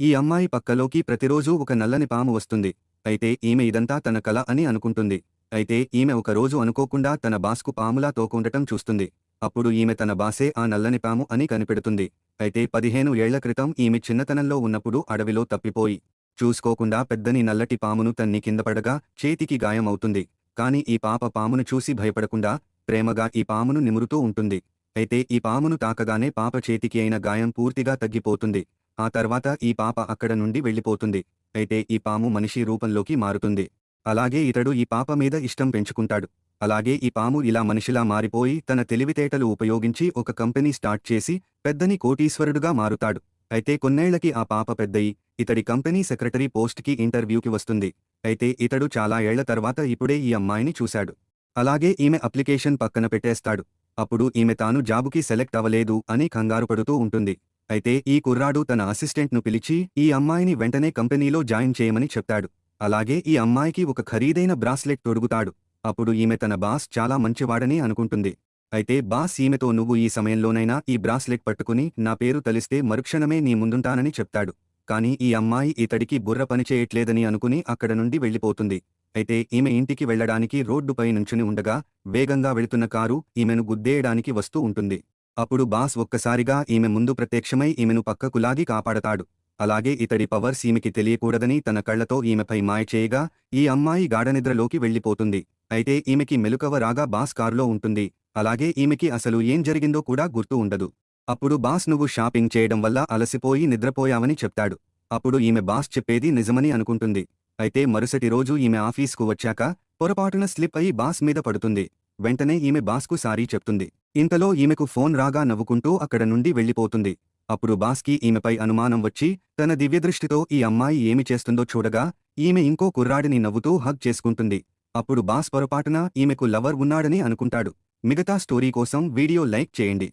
ఈ అమ్మాయి పక్కలోకి ప్రతిరోజూ ఒక నల్లని పాము వస్తుంది. అయితే ఈమె ఇదంతా తన కల అని అనుకుంటుంది. అయితే ఈమె ఒక రోజు అనుకోకుండా తన బాస్కు పాములా తోకుండటం చూస్తుంది. అప్పుడు ఈమె తన బాసే ఆ నల్లని పాము అని కనిపెడుతుంది. అయితే పదిహేను ఏళ్ళ క్రితం ఈమె చిన్నతనంలో ఉన్నప్పుడు అడవిలో తప్పిపోయి చూసుకోకుండా పెద్దని నల్లటి పామును తన్ని కిందపడగా చేతికి గాయమవుతుంది. కాని ఈ పాప పామును చూసి భయపడకుండా ప్రేమగా ఈ పామును నిమురుతూ ఉంటుంది. అయితే ఈ పామును తాకగానే పాప చేతికి అయిన గాయం పూర్తిగా తగ్గిపోతుంది. ఆ తర్వాత ఈ పాప అక్కడ నుండి వెళ్ళిపోతుంది. అయితే ఈ పాము మనిషి రూపంలోకి మారుతుంది. అలాగే ఇతడు ఈ పాప మీద ఇష్టం పెంచుకుంటాడు. అలాగే ఈ పాము ఇలా మనిషిలా మారిపోయి తన తెలివితేటలు ఉపయోగించి ఒక కంపెనీ స్టార్ట్ చేసి పెద్దని కోటీశ్వరుడుగా మారుతాడు. అయితే కొన్నేళ్ళకి ఆ పాప పెద్దయి ఇతడి కంపెనీ సెక్రటరీ పోస్ట్కి ఇంటర్వ్యూకి వస్తుంది. అయితే ఇతడు చాలా ఏళ్ళ తర్వాత ఇప్పుడే ఈ అమ్మాయిని చూశాడు. అలాగే ఈమె అప్లికేషన్ పక్కన పెట్టేస్తాడు. అప్పుడు ఈమె తాను జాబుకి సెలెక్ట్ అవ్వలేదు అని కంగారు పడుతూ ఉంటుంది. అయితే ఈ కుర్రాడు తన అసిస్టెంట్ను పిలిచి ఈ అమ్మాయిని వెంటనే కంపెనీలో జాయిన్ చేయమని చెప్తాడు. అలాగే ఈ అమ్మాయికి ఒక ఖరీదైన బ్రాస్లెట్ తొడుగుతాడు. అప్పుడు ఈమె తన బాస్ చాలా మంచివాడని అనుకుంటుంది. అయితే బాస్ ఈమెతో నువ్వు ఈ సమయంలోనైనా ఈ బ్రాస్లెట్ పట్టుకుని నా పేరు తలిస్తే మరుక్షణమే నీ ముందుంటానని చెప్తాడు. కాని ఈ అమ్మాయి ఇతడికి బుర్ర పనిచేయట్లేదని అనుకుని అక్కడ నుండి వెళ్ళిపోతుంది. అయితే ఈమె ఇంటికి వెళ్ళడానికి రోడ్డుపై నుంచుని ఉండగా వేగంగా వెళుతున్న కారు ఈమెను గుద్దేయడానికి వస్తూ ఉంటుంది. అప్పుడు బాస్ ఒక్కసారిగా ఈమె ముందు ప్రత్యక్షమై ఈమెను పక్కకు లాగి కాపాడతాడు. అలాగే ఇతడి పవర్స్ ఈమెకి తెలియకూడదని తన కళ్ళతో ఈమెపై మాయ చేయగా ఈ అమ్మాయి గాఢనిద్రలోకి వెళ్ళిపోతుంది. అయితే ఈమెకి మెలుకవ రాగా బాస్ కారులో ఉంటుంది. అలాగే ఈమెకి అసలు ఏం జరిగిందో కూడా గుర్తు ఉండదు. అప్పుడు బాస్ నువ్వు షాపింగ్ చేయడం వల్ల అలసిపోయి నిద్రపోయావని చెప్తాడు. అప్పుడు ఈమె బాస్ చెప్పేది నిజమని అనుకుంటుంది. అయితే మరుసటి రోజు ఈమె ఆఫీస్కు వచ్చాక పొరపాటున స్లిప్ అయి బాస్ మీద పడుతుంది. వెంటనే ఈమె బాస్కు సారీ చెప్తుంది. ఇంతలో ఈమెకు ఫోన్ రాగా నవ్వుకుంటూ అక్కడ నుండి వెళ్ళిపోతుంది. అప్పుడు బాస్కి ఈమెపై అనుమానం వచ్చి తన దివ్యదృష్టితో ఈ అమ్మాయి ఏమి చేస్తుందో చూడగా ఈమె ఇంకో కుర్రాడిని నవ్వుతూ హగ్ చేసుకుంటుంది. అప్పుడు బాస్ పొరపాటున ఈమెకు లవర్ ఉన్నాడని అనుకుంటాడు. మిగతా స్టోరీ కోసం వీడియో లైక్ చేయండి.